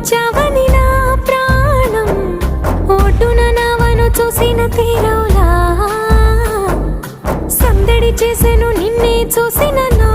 వచ్చావని నా ప్రాణం. ఒడ్డున నావను చూసిన తీరవులా. సందడి చేసెను నిన్నే చూసిన నా